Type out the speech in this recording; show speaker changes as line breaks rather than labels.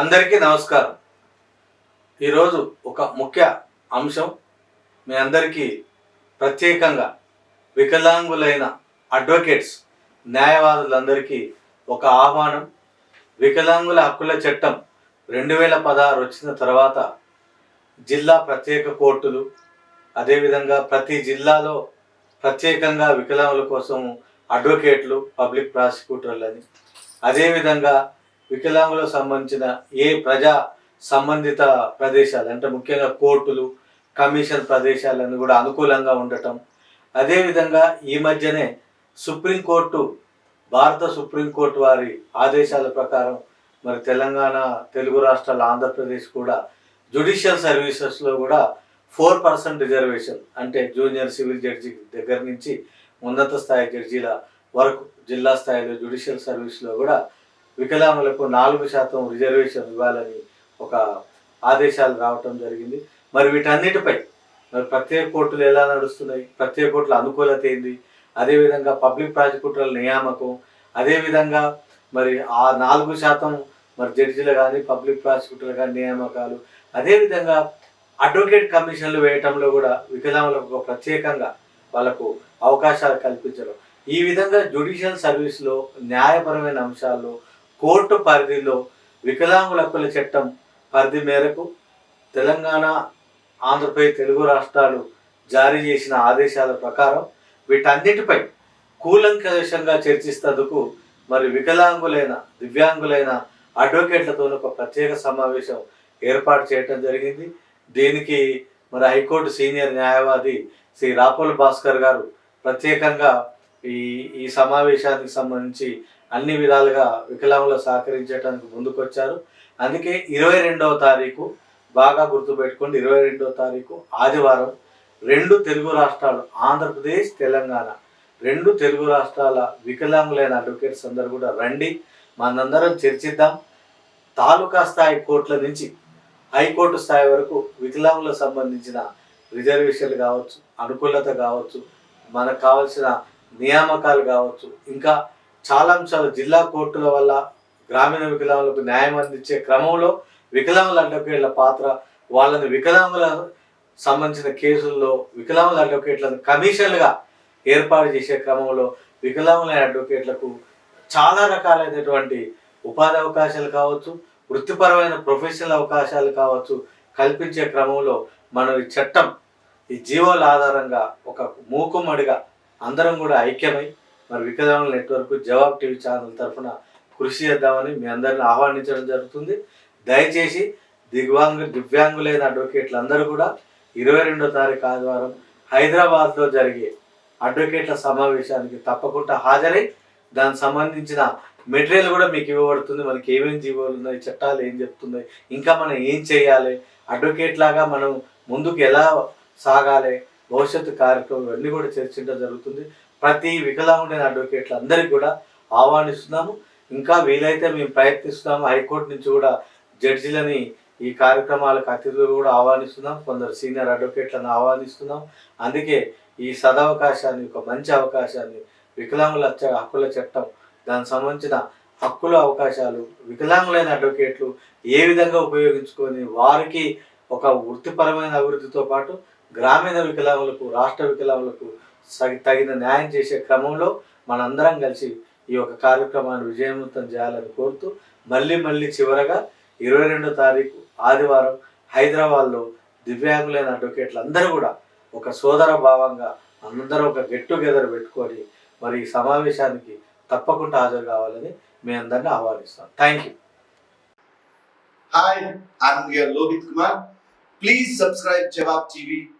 అందరికీ నమస్కారం. ఈరోజు ఒక ముఖ్య అంశం మీ అందరికీ ప్రత్యేకంగా వికలాంగులైన అడ్వకేట్స్ న్యాయవాదులందరికీ ఒక ఆహ్వానం. వికలాంగుల హక్కుల చట్టం రెండు వేల పదహారు వచ్చిన తర్వాత జిల్లా ప్రత్యేక కోర్టులు అదేవిధంగా ప్రతి జిల్లాలో ప్రత్యేకంగా వికలాంగుల కోసం అడ్వకేట్లు పబ్లిక్ ప్రాసిక్యూటర్లని అదేవిధంగా వికలాంగులకు సంబంధించిన ఏ ప్రజా సంబంధిత ప్రదేశాలు అంటే ముఖ్యంగా కోర్టులు కమిషన్ ప్రదేశాలన్నీ కూడా అనుకూలంగా ఉండటం. అదేవిధంగా ఈ మధ్యనే సుప్రీంకోర్టు భారత సుప్రీంకోర్టు వారి ఆదేశాల ప్రకారం మరి తెలంగాణ తెలుగు రాష్ట్రాల ఆంధ్రప్రదేశ్ కూడా జుడిషియల్ సర్వీసెస్లో కూడా ఫోర్ పర్సెంట్ రిజర్వేషన్ అంటే జూనియర్ సివిల్ జడ్జి దగ్గర నుంచి ఉన్నత స్థాయి జడ్జీల వరకు జిల్లా స్థాయిలో జుడిషియల్ సర్వీస్లో కూడా వికలాంగులకు నాలుగు శాతం రిజర్వేషన్ ఇవ్వాలని ఒక ఆదేశాలు రావటం జరిగింది. మరి వీటన్నిటిపై మరి ప్రత్యేక కోర్టులు ఎలా నడుస్తున్నాయి? ప్రత్యేక కోర్టుల అనుకూలత ఏంది? అదేవిధంగా పబ్లిక్ ప్రాసిక్యూటర్ల నియామకం అదేవిధంగా మరి ఆ నాలుగు శాతం మరి జడ్జిలు కానీ పబ్లిక్ ప్రాసిక్యూటర్ కానీ నియామకాలు అదేవిధంగా అడ్వకేట్ కమిషన్లు వేయటంలో కూడా వికలాంగులకు ఒక ప్రత్యేకంగా వాళ్ళకు అవకాశాలు కల్పించడం. ఈ విధంగా జుడిషియల్ సర్వీస్లో న్యాయపరమైన అంశాల్లో కోర్టు పరిధిలో వికలాంగుల హక్కుల చట్టం పరిధి మేరకు తెలంగాణ ఆంధ్రప్రదేశ్ తెలుగు రాష్ట్రాలు జారీ చేసిన ఆదేశాల ప్రకారం వీటన్నిటిపై కూలంకషంగా చర్చిస్తందుకు మరి వికలాంగులైన దివ్యాంగులైన అడ్వకేట్లతో ఒక ప్రత్యేక సమావేశం ఏర్పాటు చేయటం జరిగింది. దీనికి మరి హైకోర్టు సీనియర్ న్యాయవాది శ్రీ రాపోల్ భాస్కర్ గారు ప్రత్యేకంగా ఈ ఈ సమావేశానికి సంబంధించి అన్ని విధాలుగా వికలాంగులు సహకరించడానికి ముందుకొచ్చారు. అందుకే ఇరవై రెండవ తారీఖు బాగా గుర్తుపెట్టుకోండి. ఇరవై రెండవ తారీఖు ఆదివారం రెండు తెలుగు రాష్ట్రాలు ఆంధ్రప్రదేశ్ తెలంగాణ. రెండు తెలుగు రాష్ట్రాల వికలాంగులైన అడ్వకేట్స్ అందరూ కూడా రండి. మనందరం చర్చిద్దాం. తాలూకా స్థాయి కోర్టుల నుంచి హైకోర్టు స్థాయి వరకు వికలాంగులకు సంబంధించిన రిజర్వేషన్లు కావచ్చు అనుకూలత కావచ్చు మనకు కావాల్సిన నియామకాలు కావచ్చు ఇంకా చాలా అంశాలు జిల్లా కోర్టుల వల్ల గ్రామీణ వికలాంగులకు న్యాయం అందించే క్రమంలో వికలాంగుల అడ్వకేట్ల పాత్ర వాళ్ళని వికలాంగుల సంబంధించిన కేసుల్లో వికలాంగుల అడ్వకేట్లను కమిషన్లుగా ఏర్పాటు చేసే క్రమంలో వికలాంగుల అడ్వకేట్లకు చాలా రకాలైనటువంటి ఉపాధి అవకాశాలు కావచ్చు వృత్తిపరమైన ప్రొఫెషనల్ అవకాశాలు కావచ్చు కల్పించే క్రమంలో మనం ఈ చట్టం ఈ జీవోల ఆధారంగా ఒక మూకుమ్మడిగా అందరం కూడా ఐక్యమై మరి వికలాంగుల నెట్వర్క్ జవాబ్ టీవీ ఛానల్ తరఫున కృషి చేద్దామని మీ అందరిని ఆహ్వానించడం జరుగుతుంది. దయచేసి దివ్యాంగు దివ్యాంగులైన అడ్వకేట్లు అందరూ కూడా ఇరవై రెండో తారీఖు ఆదివారం హైదరాబాద్లో జరిగే అడ్వకేట్ల సమావేశానికి తప్పకుండా హాజరై దానికి సంబంధించిన మెటీరియల్ కూడా మీకు ఇవ్వబడుతుంది. మనకి ఏమేమి జీవోలు ఉన్నాయి చట్టాలు ఏం చెప్తున్నాయి ఇంకా మనం ఏం చేయాలి అడ్వకేట్ లాగా మనం ముందుకు ఎలా సాగాలి భవిష్యత్తు కార్యక్రమం అన్నీ కూడా చర్చించడం జరుగుతుంది. ప్రతి వికలాంగుడైన అడ్వకేట్లు అందరికీ కూడా ఆహ్వానిస్తున్నాము. ఇంకా వీలైతే మేము ప్రయత్నిస్తున్నాము. హైకోర్టు నుంచి కూడా జడ్జిలని ఈ కార్యక్రమాలకు అతిథులు కూడా ఆహ్వానిస్తున్నాం. కొందరు సీనియర్ అడ్వకేట్లను ఆహ్వానిస్తున్నాం. అందుకే ఈ సదవకాశాన్ని ఒక మంచి అవకాశాన్ని వికలాంగుల హక్కుల చట్టం దానికి సంబంధించిన హక్కుల అవకాశాలు వికలాంగులైన అడ్వకేట్లు ఏ విధంగా ఉపయోగించుకొని వారికి ఒక వృత్తిపరమైన అభివృద్ధితో పాటు గ్రామీణ వికలాంగులకు రాష్ట్ర వికలాంగులకు తగిన న్యాయం చేసే క్రమంలో మనందరం కలిసి ఈ యొక్క కార్యక్రమాన్ని విజయవంతం చేయాలని కోరుతూ మళ్ళీ మళ్ళీ చివరగా ఇరవై రెండో తారీఖు ఆదివారం హైదరాబాద్లో దివ్యాంగులైన అడ్వకేట్లు అందరూ కూడా ఒక సోదర భావంగా అందరూ ఒక గెట్ టుగెదర్ పెట్టుకొని మరి ఈ సమావేశానికి తప్పకుండా హాజరు కావాలని మీ అందరిని ఆహ్వానిస్తాం. Thank you.
Hi I'm Lohit Kumar please subscribe subscribe